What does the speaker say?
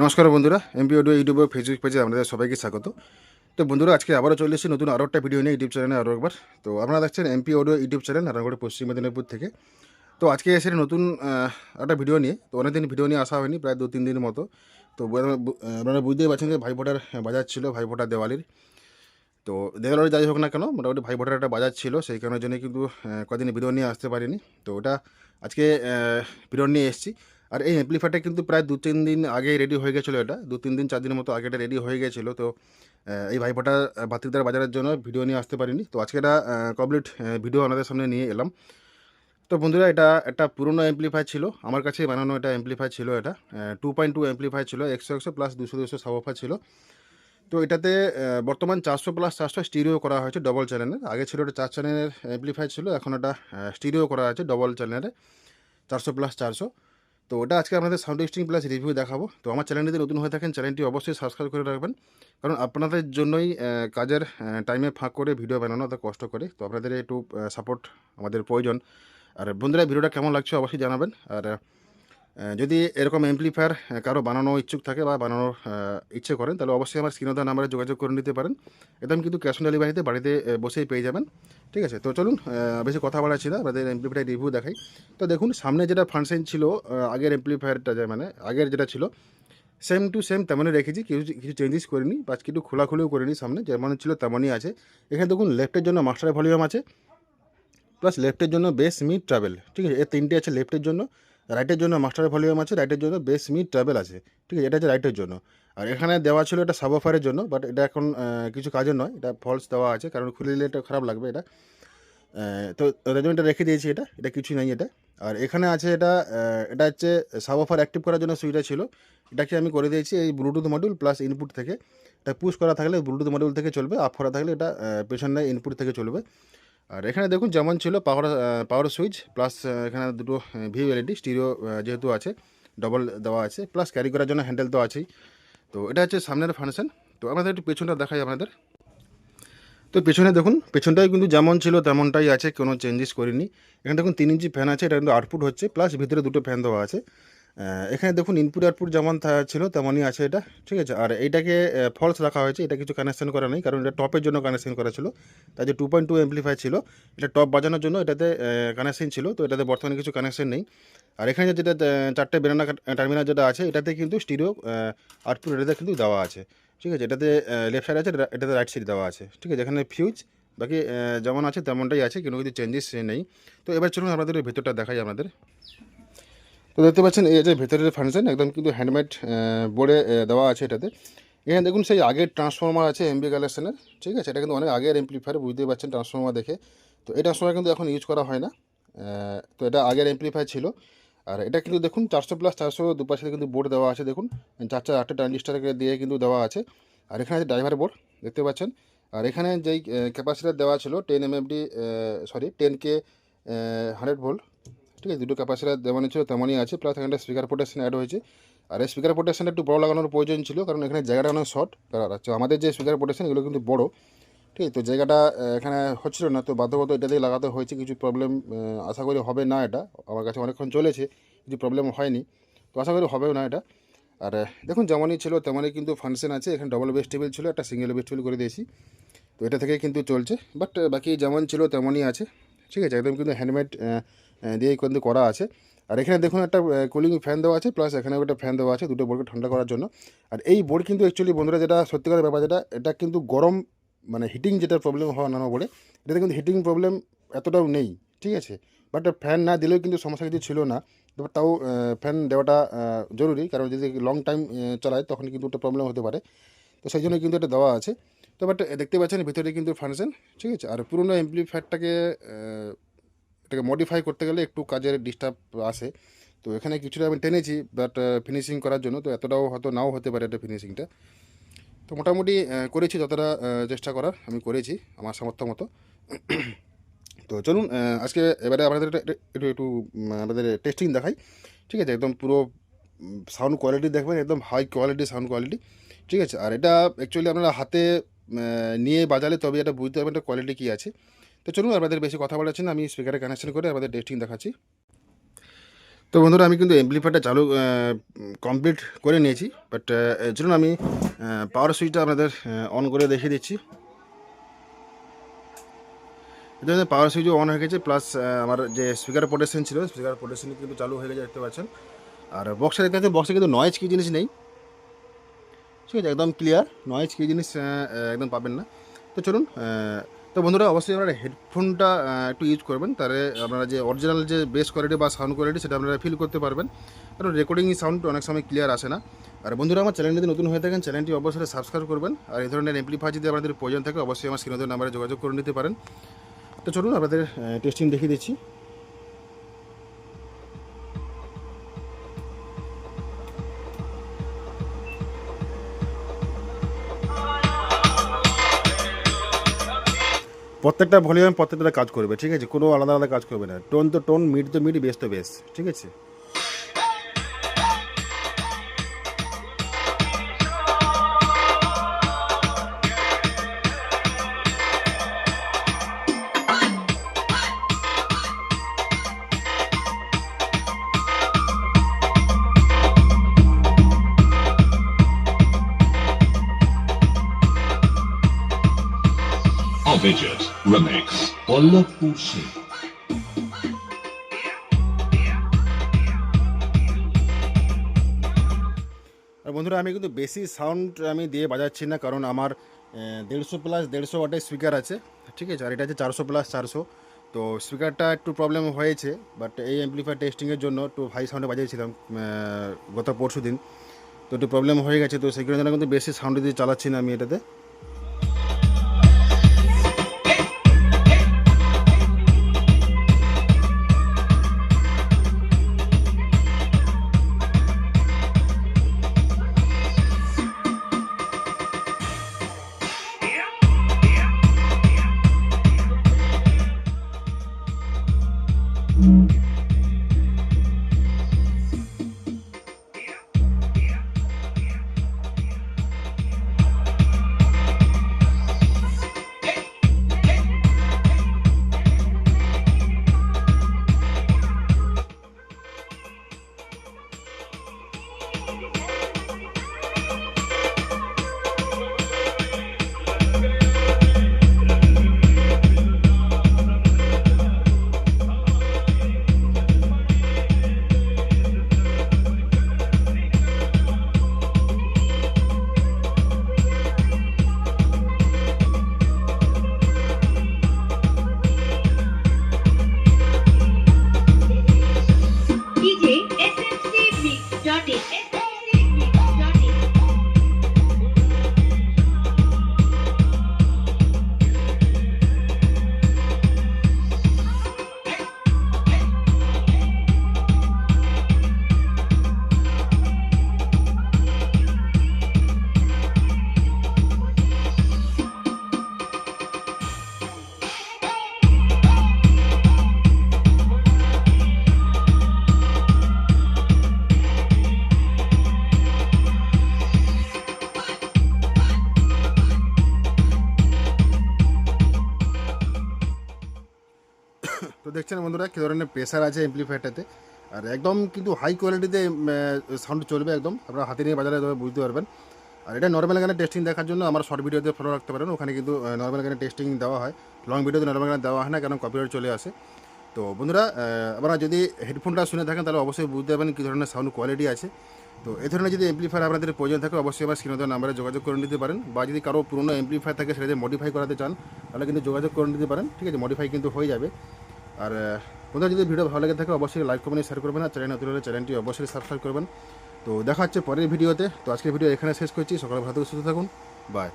নমস্কার বন্ধুরা MP audio YouTube Facebook পেজে আপনাদের সবাইকে স্বাগত। তো বন্ধুরা, আজকে আবারও চলে এসেছি নতুন আরও একটা ভিডিও নিয়ে ইউটিউব চ্যানেলে আরও একবার। তো আপনারা দেখছেন MP audio YouTube channel Narayangarh Paschim Medinipur থেকে। তো আজকে এসে নতুন একটা ভিডিও নিয়ে, তো অনেকদিন ভিডিও নিয়ে আসা হয়নি, প্রায় দু তিন দিনের মতো। তো আপনারা বুঝতেই পারছেন যে ভাইফোঁটার বাজার ছিল, ভাইফোঁটা দেওয়ালির। তো দেওয়ালের যাই হোক না কেন, মোটামুটি ভাইফোঁটার একটা বাজার ছিল, সেই কারণের জন্য কিন্তু কদিন ভিডিও নিয়ে আসতে পারিনি। তো ওটা আজকে ভিডিও নিয়ে এসেছি। আর এই অ্যাম্পলিফায়ারটা কিন্তু প্রায় দু তিন দিন আগে রেডি হয়ে গেছিল এটা। দু তিন দিন, চার দিনের মতো আগে এটা রেডি হয়ে গেছিল। তো এই ভাইফোঁটা ভাতৃদার বাজারের জন্য ভিডিও নিয়ে আসতে পারিনি। তো আজকে এটা কমপ্লিট ভিডিও আপনাদের সামনে নিয়ে এলাম। তো বন্ধুরা, এটা একটা পুরনো অ্যাম্পলিফাই ছিল। আমার কাছে বানানো এটা অ্যাম্পলিফাই ছিল এটা। টু পয়েন্ট টু ছিল। একশো একশো প্লাস দুশো দুশো সাবফা ছিল। তো এটাতে বর্তমান চারশো প্লাস চারশো স্টিরিও করা হয়েছে ডবল চ্যানেলের আগে ছিল এটা চার চ্যানেলের অ্যাম্পলিফাই ছিল। এখন এটা স্টিরিও করা আছে ডবল চ্যানেলে চারশো প্লাস চারশো। তো ওটা আজকে আপনাদের সাউন্ড টেস্টিং প্লাস রিভিউ দেখাবো। তো আমার চ্যানেলটি যদি নতুন হয়ে থাকেন চ্যানেলটি অবশ্যই সাবস্ক্রাইব করে রাখবেন। কারণ আপনাদের জন্যই কাজের টাইমে ফাঁক করে ভিডিও বানানো অত কষ্ট করে। তো আপনাদের একটু সাপোর্ট আমাদের প্রয়োজন। আর বন্ধুরা ভিডিওটা কেমন লাগছে অবশ্যই জানাবেন। আর যদি এরকম এমপ্লিফায়ার কারও বানানো ইচ্ছুক থাকে বা বানানোর ইচ্ছে করেন, তাহলে অবশ্যই আমার স্ক্রিনদা নাম্বারে যোগাযোগ করে নিতে পারেন। একদম কিন্তু ক্যাশ অন ডেলিভারিতে বাড়িতে বসেই পেয়ে যাবেন। ঠিক আছে? তো চলুন বেশি কথা বাড়াচ্ছি না আমাদের এমপ্লিফায়ার রিভিউ দেখাই। তো দেখুন, সামনে যেটা ফাংশন ছিল আগের এমপ্লিফায়ারটা যে মানে আগের যেটা ছিল সেম টু সেম তেমনই রেখেছি কিছু কিছু চেঞ্জেস করিনি বা কিছু খোলাখুলিও করিনি সামনে, যেমন ছিল তেমনই আছে। এখানে দেখুন লেফটের জন্য মাস্টার ভলিউম আছে প্লাস লেফটের জন্য বেস মিড ট্রাভেল ঠিক আছে? এর তিনটে আছে লেফটের জন্য। রাইটের জন্য মাস্টার ভলিউম আছে রাইটের জন্য বেস মিড ট্রাভেল আছে। ঠিক আছে, এটা হচ্ছে রাইটের জন্য। আর এখানে দেওয়া ছিল এটা সাবফারের জন্য বাট এটা এখন কিছু কাজের নয়, এটা ফলস দেওয়া আছে, কারণ খুলে দিলে এটা খারাপ লাগবে এটা। তো ওদের জন্য এটা রেখে দিয়েছি এটা এটা কিছুই নাই এটা। আর এখানে আছে এটা এটা হচ্ছে সাবফার অ্যাক্টিভ করার জন্য সুইচটা ছিল। এটাকে আমি করে দিয়েছি এই ব্লুটুথ মডিউল প্লাস ইনপুট থেকে। এটা পুশ করা থাকলে ব্লুটুথ মডিউল থেকে চলবে আপ করা থাকলে এটা পেছনে ইনপুট থেকে চলবে। আর এখানে দেখুন যেমন ছিল পাওয়ার পাওয়ার সুইচ প্লাস এখানে দুটো ভিউ এলইডি স্টিরিও যেহেতু আছে ডবল দেওয়া আছে প্লাস ক্যারি করার জন্য হ্যান্ডেল তো আছেই। তো এটা হচ্ছে সামনের ফাংশন তো আমাদের একটু পেছনটা দেখাই আপনাদের। তো পেছনে দেখুন, পেছনটাই কিন্তু যেমন ছিল তেমনটাই আছে, কোনো চেঞ্জেস করিনি। এখানে দেখুন তিন ইঞ্চি ফ্যান আছে, এটা কিন্তু আউটপুট হচ্ছে প্লাস ভিতরে দুটো ফ্যান দেওয়া আছে। এখানে দেখুন ইনপুট আউটপুট যেমন ছিল তেমনই আছে এটা, ঠিক আছে? আর এইটাকে ফলস রাখা হয়েছে, এটা কিছু কানেকশন করা নেই, কারণ এটা টপের জন্য কানেকশন করা ছিল। তাই যে টু পয়েন্ট টু এমপ্লিফাই ছিল, এটা টপ বাজানোর জন্য এটাতে কানেকশন ছিল, তো এটাতে বর্তমানে কিছু কানেকশন নেই। আর এখানে যেটা চারটে বেরানা টার্মিনাল যেটা আছে, এটাতে কিন্তু স্টিরিও আউটপুট এটাতে কিন্তু দেওয়া আছে, ঠিক আছে? এটাতে লেফট সাইড আছে এটাতে রাইট সাইড দেওয়া আছে, ঠিক আছে? এখানে ফিউজ বাকি যেমন আছে তেমনটাই আছে কোনো কিছু চেঞ্জেস নেই। তো এবার চলুন আপনাদের ভেতরটা দেখাই আপনাদের। তো দেখতে পাচ্ছেন, এই যে ভেতরের ফাংশন একদম কিন্তু হ্যান্ডমেড বোর্ডে দেওয়া আছে এটাতে। এখানে দেখুন, সেই আগের ট্রান্সফর্মার আছে এমবি কালেকশনের ঠিক আছে, এটা কিন্তু অনেক আগের এমপ্লিফায়ার বুঝতেই পারছেন ট্রান্সফর্মার দেখে। তো এই ট্রান্সফর্মার কিন্তু এখন ইউজ করা হয় না। তো এটা আগের এমপ্লিফায়ার ছিল। আর এটা কিন্তু দেখুন, চারশো প্লাস চারশো দুপাশে কিন্তু বোর্ড দেওয়া আছে, দেখুন। চার চার, আটটা ট্রানজিস্টারকে দিয়ে কিন্তু দেওয়া আছে। আর এখানে আছে ড্রাইভার বোর্ড দেখতে পাচ্ছেন। আর এখানে যেই ক্যাপাসিটার দেওয়া ছিল ten MMD sorry ten K hundred volt ঠিক আছে, দুটো ক্যাপাসিটার যেমনই ছিল তেমনই আছে প্লাস এখানে স্পিকার প্রোটেকশন অ্যাড হয়েছে। আর এই স্পিকার প্রোটেকশনটা একটু বড় লাগানোর প্রয়োজন ছিল, কারণ এখানে জায়গাটা অনেক শর্ট আচ্ছা আমাদের যে স্পিকার প্রোটেকশন এগুলো কিন্তু বড়, ঠিক আছে, তো জায়গাটা এখানে হচ্ছিল না, তো বাধ্যগত এটা দিয়ে লাগাতে হয়েছে, কিছু প্রবলেম আশা করি হবে না এটা, আমার কাছে অনেকক্ষণ চলেছে, কিছু প্রবলেম হয়নি, তো আশা করি হবেও না এটা। আর দেখুন যেমনই ছিল, তেমনই কিন্তু ফাংশন আছে, এখানে ডবল বেস টেবিল ছিল, একটা সিঙ্গেল বেস টেবিল করে দিয়েছি, তো এটা থেকে কিন্তু চলছে বাট বাকি যেমন ছিল, তেমনই আছে, ঠিক আছে, একদম কিন্তু হ্যান্ডমেড দিয়েই কিন্তু করা আছে। আর এখানে দেখুন একটা কুলিং ফ্যান দেওয়া আছে প্লাস এখানেও একটা ফ্যান দেওয়া আছে, দুটো বোর্ডকে ঠান্ডা করার জন্য। আর এই বোর্ড কিন্তু অ্যাকচুয়ালি বন্ধুরা যেটা সত্যিকারের ব্যাপার যেটা, এটা কিন্তু গরম মানে হিটিং যেটা প্রবলেম হওয়া নানা বোর্ডে এটাতে কিন্তু হিটিং প্রবলেম এতটাও নেই, ঠিক আছে? বাট ফ্যান না দিলেও কিন্তু সমস্যা কিছু ছিল না। তাও ফ্যান দেওয়াটা জরুরি, কারণ যদি লং টাইম চালায়, তখন কিন্তু একটা প্রবলেম হতে পারে। তো সেই জন্য কিন্তু এটা দেওয়া আছে। তো বাট দেখতে পাচ্ছেন, ভিতরে কিন্তু ফাংশন ঠিক আছে? আর পুরোনো এমপ্লিফায়ারটাকে এটাকে মডিফাই করতে গেলে একটু কাজের ডিস্টার্ব আসে। তো এখানে কিছুটা আমি টেনেছি বাট ফিনিশিং করার জন্য, তো এতটাও হয়তো নাও হতে পারে এটা ফিনিশিংটা তো মোটামুটি করেছি যতটা চেষ্টা করার, আমি করেছি আমার সামর্থ্য মতো। তো চলুন আজকে এবারে আপনাদের একটু একটু আমাদের টেস্টিং দেখাই। ঠিক আছে, একদম পুরো সাউন্ড কোয়ালিটি দেখবেন, একদম হাই কোয়ালিটি সাউন্ড কোয়ালিটি ঠিক আছে, আর এটা অ্যাকচুয়ালি আপনারা হাতে নিয়ে বাজালে তবে এটা বুঝতে পারবেন এটা কোয়ালিটি কী আছে। তো চলুন আপনাদের বেশি কথা বলাচ্ছি না আমি স্পিকারে কানেকশন করে আপনাদের টেস্টিং দেখাচ্ছি। তো বন্ধুরা, আমি কিন্তু এমপ্লিফায়ারটা চালু কমপ্লিট করে নিয়েছি বাট চলুন আমি পাওয়ার সুইচটা আপনাদের অন করে দেখিয়ে দিচ্ছি। পাওয়ার সুইচও অন হয়ে গেছে প্লাস আমার যে স্পিকার প্রোটেকশন ছিল স্পিকার প্রোটেকশন কিন্তু চালু হয়ে গেছে, দেখতে পাচ্ছেন। আর বক্সে দেখতে পাচ্ছেন বক্সে কিন্তু নয়েজ কী জিনিস নেই। ঠিক আছে, একদম ক্লিয়ার নয়েজ কী জিনিস একদম পাবেন না। তো চলুন তো বন্ধুরা, অবশ্যই আপনারা হেডফোনটা একটু ইউজ করবেন, তাহলে আপনারা যে অরিজিনাল যে বেস কোয়ালিটি বা সাউন্ড কোয়ালিটি সেটা আপনারা ফিল করতে পারবেন। কারণ রেকর্ডিং সাউন্ড অনেক সময় ক্লিয়ার আসে না। আর বন্ধুরা, আমার চ্যানেলটি যদি নতুন হয়ে থাকেন চ্যানেলটি অবশ্যই সাবস্ক্রাইব করবেন। আর এই ধরনের এমপ্লিফাই যদি আপনাদের প্রয়োজন থাকে, অবশ্যই আমার স্ক্রিনোদের নাম্বারে যোগাযোগ করে নিতে পারেন। তো চলুন, আপনাদের টেস্টিং দেখিয়ে দিচ্ছি। প্রত্যেকটা ভলিউম প্রত্যেকটা কাজ করবে, ঠিক আছে? কোনো আলাদা আলাদা কাজ করবে না। টোন তো টোন, মিড তো মিড বেস তো বেস ঠিক আছে? Avengers Remix Pallabpur Singh. আর বন্ধুরা, আমি কিন্তু বেশি সাউন্ড আমি দিয়ে বাজাচ্ছি না, কারণ আমার দেড়শো প্লাস দেড়শো ওয়াটের স্পিকার আছে, ঠিক আছে? আর এটা আছে চারশো প্লাস চারশো। তো স্পিকারটা একটু প্রবলেম হয়েছে বাট এই অ্যাম্পলিফায়ার টেস্টিংয়ের জন্য একটু হাই সাউন্ডে বাজিয়েছিলাম গত পরশু দিন তো একটু প্রবলেম হয়ে গেছে, তো সেই জন্য কিন্তু বেশি সাউন্ড দিয়ে চালাচ্ছি না আমি এটাতে। দেখছেন বন্ধুরা, কী ধরনের প্রেশার আছে এমপ্লিফায়ারটাতে আর একদম কিন্তু হাই কোয়ালিটিতে সাউন্ড চলবে একদম। আপনারা হাতে নিয়ে বাজারে বুঝতে পারবেন। আর এটা নর্মাল গানের টেস্টিং দেখার জন্য আমার শর্ট ভিডিওতে ফলো রাখতে পারেন। ওখানে কিন্তু নর্মাল গানের টেস্টিং দেওয়া হয়। লং ভিডিওতে নর্মাল গানে দেওয়া হয় না, কারণ কপিরাইট চলে আসে। তো বন্ধুরা আপনারা যদি হেডফোনটা শুনে থাকেন, তাহলে অবশ্যই বুঝতে পারবেন কী ধরনের সাউন্ড কোয়ালিটি আছে। তো এই ধরনের যদি এমপ্লিফায়ার আপনাদের প্রয়োজন থাকে, অবশ্যই আমার স্ক্রিনে নাম্বারে যোগাযোগ করে নিতে পারেন। বা যদি কারও পুরনো এমপ্লিফায়ার থাকে, সেটা যদি মডিফাই করাতে চান, তাহলে কিন্তু যোগাযোগ করে নিতে পারেন। ঠিক আছে মডিফাই কিন্তু হয়ে যাবে। আর, বন্ধুরা, যদি ভিডিও ভালো লাগে থাকে, অবশ্যই লাইক কমেন্ট শেয়ার করবেন, আর চ্যানেল নতুন হলে চ্যানেলটি অবশ্যই সাবস্ক্রাইব করবেন। তো দেখা হচ্ছে পরের ভিডিওতে। তো আজকের ভিডিও এখানে শেষ করছি। সকালে ভালো থেকে সুস্থ থাকুন। বাই